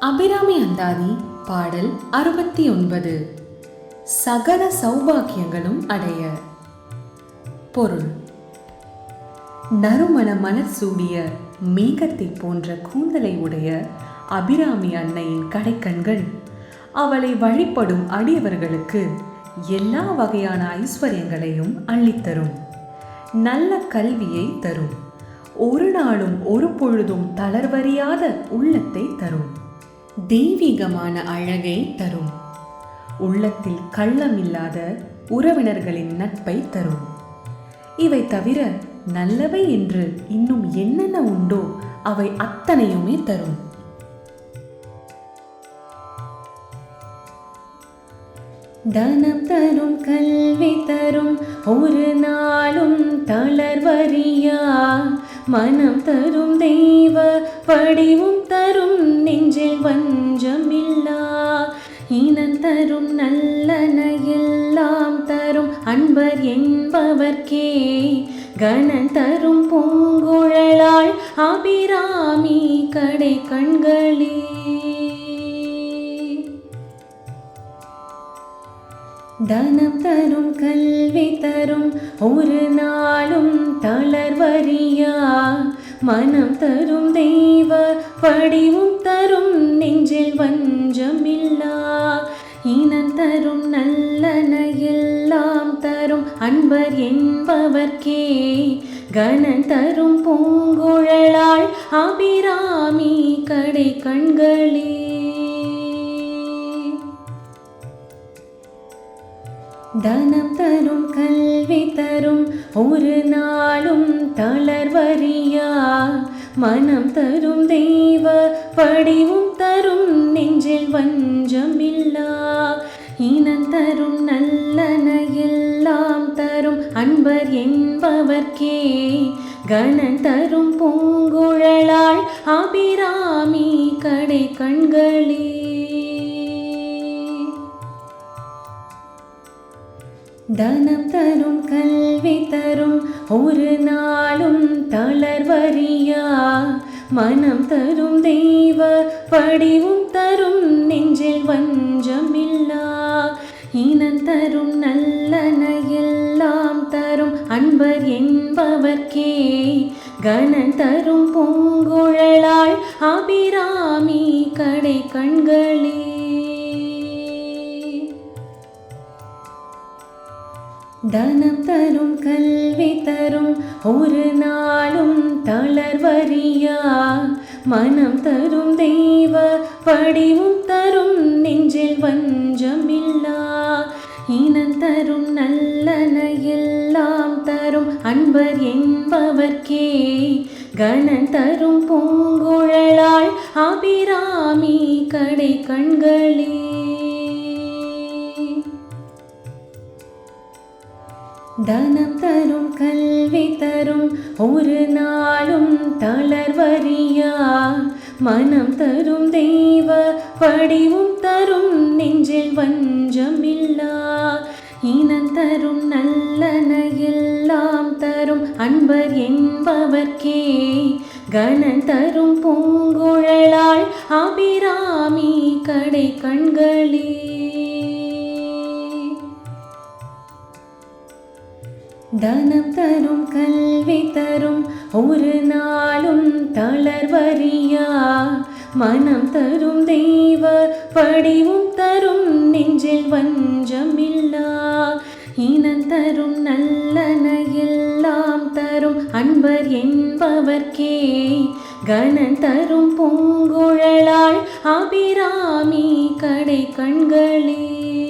அபிராமி அந்தாதி பாடல் அறுபத்தி ஒன்பது சகல சௌபாக்கியங்களும் அடைய. பொருள். நறுமண மலர் சூடிய மேகத்தை போன்ற கூந்தலை உடைய அபிராமி அன்னையின் கடைக்கண்கள். அவளை வழிபடும் அடியவர்களுக்கு எல்லா வகையான ஐஸ்வர்யங்களையும் அள்ளித்தரும் நல்ல கல்வியை தரும். ஒரு நாளும் ஒரு பொழுதும் தளர்வறியாத உள்ளத்தை தரும். தெய்வீகமான அழகை தரும். உள்ளத்தில் கள்ளமில்லாத உறவினர்களின் நட்பை தரும். இவை தவிர நல்லவை என்று இன்னும் என்னென்ன உண்டோ அவை அத்தனையுமே தரும். தனம் தரும் கல்வி தரும் ஒரு நாளும் தளர்வறியா மனம் தரும் தெய்வ வடிவும் தரும் நெஞ்சில் வஞ்சமில்லா. இனம் தரும் நல்லன எல்லாம் தரும் அன்பர் என்பவர்க்கே. கணன் தரும் பூங்குழலாள் அபிராமி கடை கண்களே. தனம் தரும் கல்வி தரும் ஒரு நாளும் தளர்வறியா? மனம் தரும் தெய்வ படிவும் தரும் நெஞ்சில் வஞ்சமில்லா? இனம் தரும் நல்லன எல்லாம் தரும் அன்பர் என்பவர்க்கே. கணன் தரும் பூங்குழலாள் அபிராமி கடை கண்களே. தனம் தரும் கல்வி தரும் ஒரு நாளும் தளர்வறியா? மனம் தரும் தெய்வ படிவும் தரும் நெஞ்சில் வஞ்சமில்லா? இனம் தரும் நல்லன எல்லாம் தரும் அன்பர் என்பவர்க்கே. கணன் தரும் பூங்குழலாள் அபிராமி கடை கண்களே. தனம் தரும் கல்வி தரும் ஒரு நாளும் தளர்வறியா மனம் தரும் தெய்வ படிவும் தரும் நெஞ்சில் வஞ்சமில்லா? இனம் தரும் நல்லன எல்லாம் தரும் அன்பர் என்பவர்க்கே. கணன் தரும் பூங்குழலாள் அபிராமி கடை கண்களே. தனம் தரும் கல்வி தரும் ஒரு நாளும் தளர்வறியா மனம் தரும் தெய்வ படிவும் தரும் நெஞ்சில் வஞ்சமில்லா? இனம் தரும் நல்லன எல்லாம் தரும் அன்பர் என்பவர்க்கே. கணன் தரும் பூங்குழலாள் அபிராமி கடை கண்களே. தனம் தரும் கல்வி தரும் ஒரு நாளும் தளர்வறியா மனம் தரும் தெய்வ வடிவும் தரும் நெஞ்சில் வஞ்சமில்லா? இனம் தரும் நல்லன எல்லாம் தரும் அன்பர் என்பவர்க்கே. கணன் தரும் பூங்குழலாள் அபிராமி கடை கண்களே. தனம் தரும் கல்வி தரும் ஒரு நாளும் தளர்வறியா? மனம் தரும் தெய்வ படிவும் தரும் நெஞ்சில் வஞ்சமில்லா? இனம் தரும் நல்லன எல்லாம் தரும் அன்பர் என்பவர்க்கே. கணன் தரும் பூங்குழலாள் அபிராமி கடை கண்களே.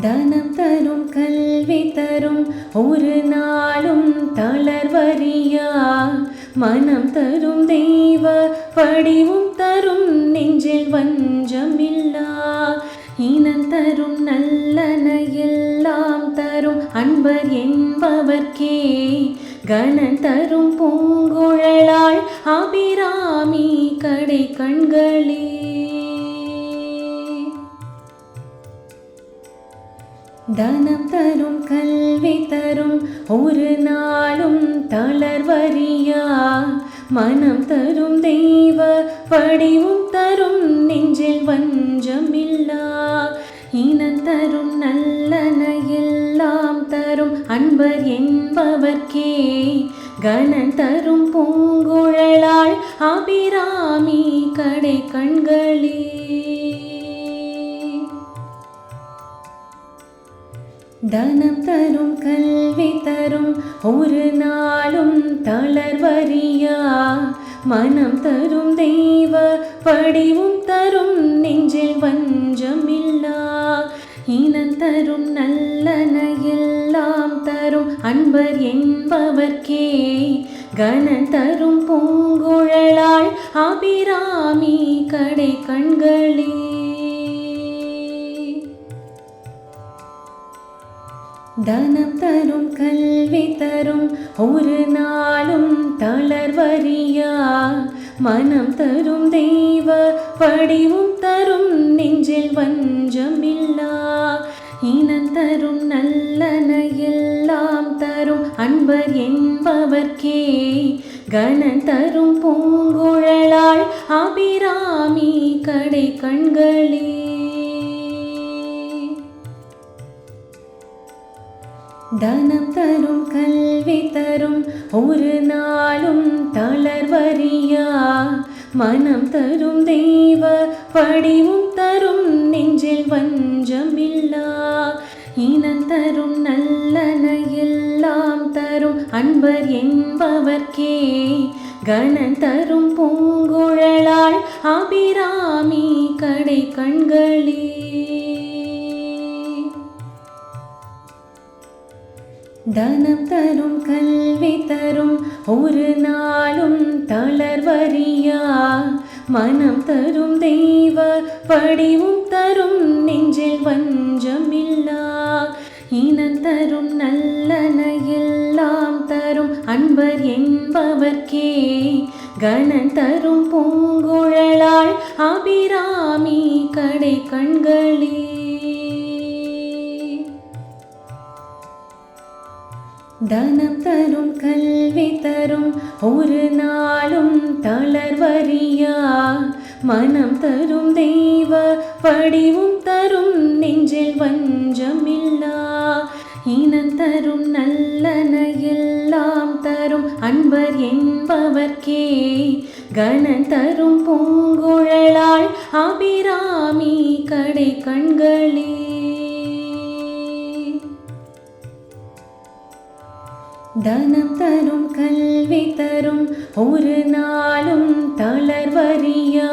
தனம் தரும் கல்வி தரும் ஒரு நாளும் தளர்வறியா? மனம் தரும் தெய்வ படிவும் தரும் நெஞ்சில் வஞ்சமில்லா? இனம் தரும் நல்லன எல்லாம் தரும் அன்பர் என்பவர்க்கே. கணன் தரும் பூங்குழலாள் அபிராமி கடை கண்களே. தனம் தரும் கல்வி தரும் ஒரு நாளும் தளர்வறியா மனம் தரும் தெய்வ படிவும் தரும் நெஞ்சில் வஞ்சமில்லா? இனம் தரும் நல்லன எல்லாம் தரும் அன்பர் என்பவர்க்கே. கணன் தரும் பூங்குழலாள் அபிராமி கடை கண்களே. தனம் தரும் கல்வி தரும் ஒரு நாளும் தளர்வறியா மனம் தரும் தெய்வ படிவும் தரும் நெஞ்சில் வஞ்சமில்லா? இனம் தரும் நல்லன எல்லாம் தரும் அன்பர் என்பவர்க்கே. கணன் தரும் பூங்குழலாள் அபிராமி கடை கண்களே தனம் தரும் கல்வி தரும் ஒரு நாளும் தளர்வரியா மனம் தரும் தெய்வ வடிவும் தரும் நெஞ்சில் வஞ்சமில்லா? இனம் தரும் நல்லன எல்லாம் தரும் அன்பர் என்பவர்க்கே. கணன் தரும் பூங்குழலாள் அபிராமி கடை கண்களே. தனம் தரும் கல்வி தரும் ஒரு நாளும் தளர்வறியா? மனம் தரும் தெய்வ படிவும் தரும் நெஞ்சில் வஞ்சமில்லா? இனம் தரும் நல்லன எல்லாம் தரும் அன்பர் என்பவர்க்கே? கணன் தரும் பூங்குழலாள் அபிராமி கடை கண்களே? தனம் தரும் கல்வி தரும் ஒரு நாளும் தளர்வறியா? மனம் தரும் தெய்வ படிவும் தரும் நெஞ்சில் வஞ்சமில்லா? இனம் தரும் நல்லன எல்லாம் தரும் அன்பர் என்பவர்க்கே. கணன் தரும் பூங்குழலாள் அபிராமி கடை கண்களே. தனம் தரும் கல்வி தரும் ஒரு நாளும் தளர்வரியா மனம் தரும் தெய்வ படிவும் தரும் நெஞ்சில் வஞ்சமில்லா? இனம் தரும் நல்லன எல்லாம் தரும் அன்பர் என்பவர்க்கே? கணன் தரும் பூங்குழலாள் அபிராமி கடை கண்களே? தனம் தரும் கல்வி தரும் ஒரு நாளும் தளர்வறியா?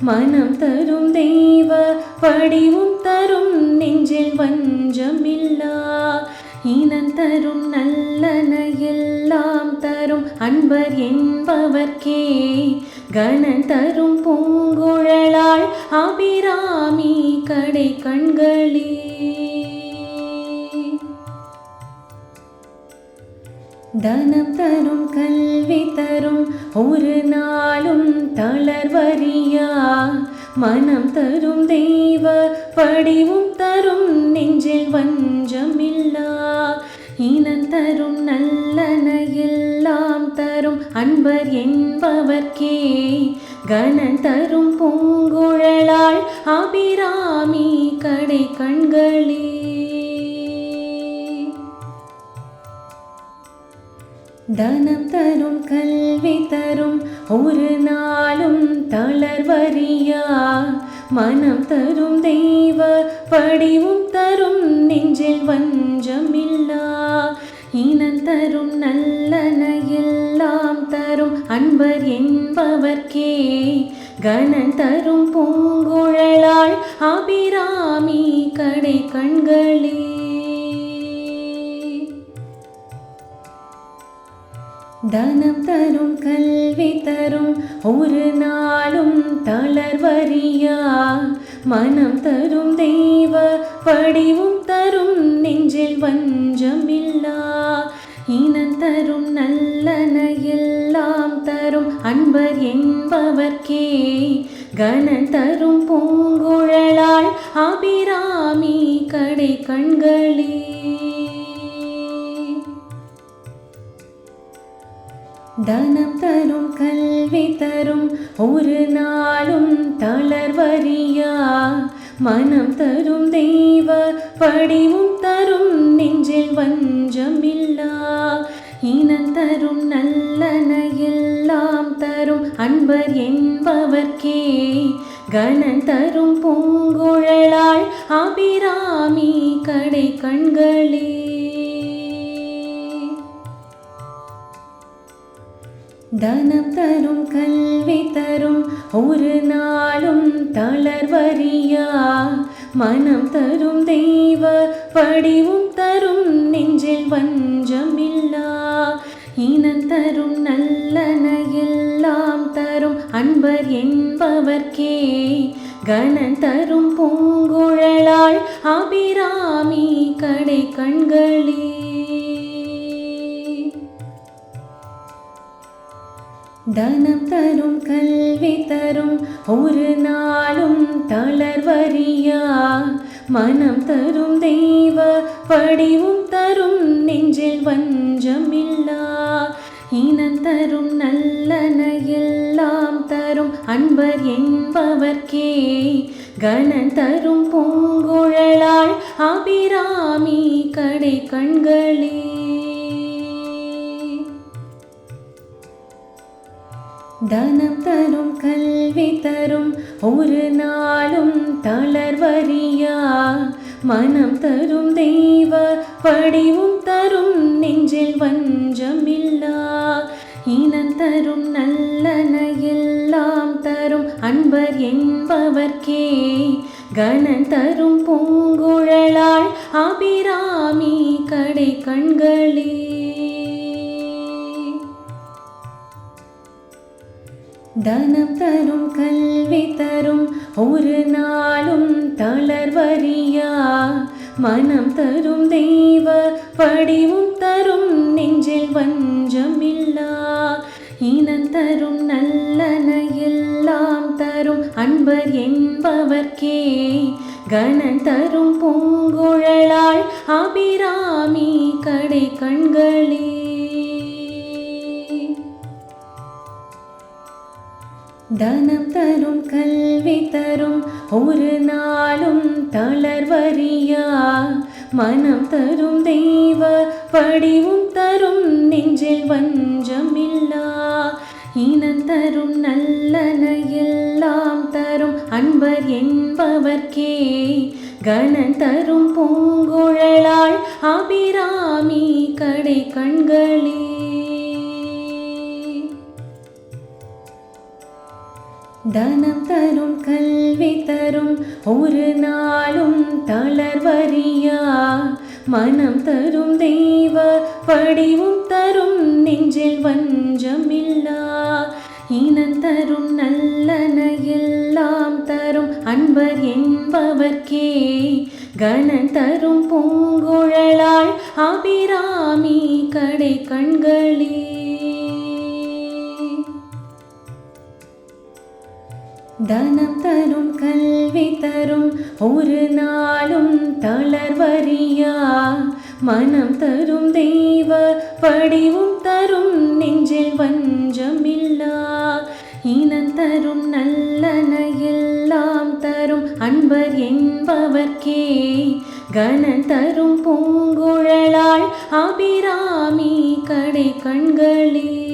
மனம் தரும் தெய்வ வடிவும் தரும் நெஞ்சில் வஞ்சமில்லா? இனம் தரும் நல்லன எல்லாம் தரும் அன்பர் என்பவர்க்கே. கணன் தரும் பூங்குழலாள் அபிராமி கடை கண்களே. தனம் தரும் கல்வி தரும் ஒரு நாளும் தளர்வரியா மனம் தரும் தெய்வ படிவும் தரும் நெஞ்சில் வஞ்சமில்லா? இனம் தரும் நல்லன எல்லாம் தரும் அன்பர் என்பவர்க்கே? கணன் தரும் பூங்குழலாள் அபிராமி கடை கண்களே? தனம் தரும் கல்வி தரும் ஒரு நாளும் தளர்வறியா? மனம் தரும் தெய்வ படிவும் தரும் நெஞ்சில் வஞ்சமில்லா? இனம் தரும் நல்லன எல்லாம் தரும் அன்பர் என்பவர்க்கே. கணன் தரும் பூங்குழலாள் அபிராமி கடை கண்களே. தனம் தரும் கல்வி தரும் ஒரு நாளும் தளர்வரியா மனம் தரும் தெய்வ வடிவும் தரும் நெஞ்சில் வஞ்சமில்லா? இனம் தரும் நல்லன எல்லாம் தரும் அன்பர் என்பவர்க்கே. கணன் தரும் பூங்குழலாள் அபிராமி கடை கண்களே. தனம் தரும் கல்வி தரும் ஒரு நாளும் தளர்வரியா மனம் தரும் தெய்வ படிவும் தரும் நெஞ்சில் வஞ்சமில்லா? இனம் தரும் நல்லன எல்லாம் தரும் அன்பர் என்பவர்க்கே. கணன் தரும் பூங்குழலாள் அபிராமி கடை கண்களே. தனம் தரும் கல்வி தரும் ஒரு நாளும் தளர்வரியா மனம் தரும் தெய்வ வடிவும் தரும் நெஞ்சில் வஞ்சமில்லா? இனம் தரும் நல்லன எல்லாம் தரும் அன்பர் என்பவர்க்கே. கணன் தரும் பூங்குழலாள் அபிராமி கடை கண்களே. தனம் தரும் கல்வி தரும் ஒரு நாளும் தளர்வரியா மனம் தரும் தெய்வ வடிவும் தரும் நெஞ்சில் வஞ்சமில்லா? இனம் தரும் நல்லன எல்லாம் தரும் அன்பர் என்பவர்க்கே. கணன் தரும் பூங்குழலாள் அபிராமி கடை கண்களே. தனம் தரும் கல்வி தரும் ஒரு நாளும் தளர்வரியா மனம் தரும் தெய்வ படிவும் தரும் நெஞ்சில் வஞ்சமில்லா? இனம் தரும் நல்லன எல்லாம் தரும் அன்பர் என்பவர்க்கே. கணன் தரும் பூங்குழலாள் அபிராமி கடை கண்களே. தனம் தரும் கல்வி தரும் ஒரு நாளும் தளர்வரியா மனம் தரும் தெய்வ படிவும் தரும் நெஞ்சில் வஞ்சமில்லா? இனம் தரும் நல்லன எல்லாம் தரும் அன்பர் என்பவர்க்கே? கணன் தரும் பூங்குழலாள் அபிராமி கடை கண்களே? தனம் தரும் கல்வி தரும் ஒரு நாளும் தளர்வறியா? மனம் தரும் தெய்வ வடிவும் தரும் நெஞ்சில் வஞ்சமில்லா? இனம் தரும் நல்லன எல்லாம் தரும் அன்பர் என்பவர்க்கே. கணன் தரும் பூங்குழலாள் அபிராமி கடை கண்களே தனம் தரும் கல்வி தரும் ஒரு நாளும் தளர்வறியா மனம் தரும் தெய்வ வடிவும் தரும் நெஞ்சில் வஞ்சமில்லா? இனம் தரும் நல்லன எல்லாம் தரும் அன்பர் என்பவர்க்கே. கணன் தரும் பூங்குழலாள் அபிராமி கடை கண்களே. தனம் தரும் கல்வி தரும் ஒரு நாளும் தளர்வறியா? மனம் தரும் தெய்வ படிவும் தரும் நெஞ்சில் வஞ்சமில்லா? இனம் தரும் நல்லன எல்லாம் தரும் அன்பர் என்பவர்க்கே? கணன் தரும் பூங்குழலாள் அபிராமி கடை கண்களே?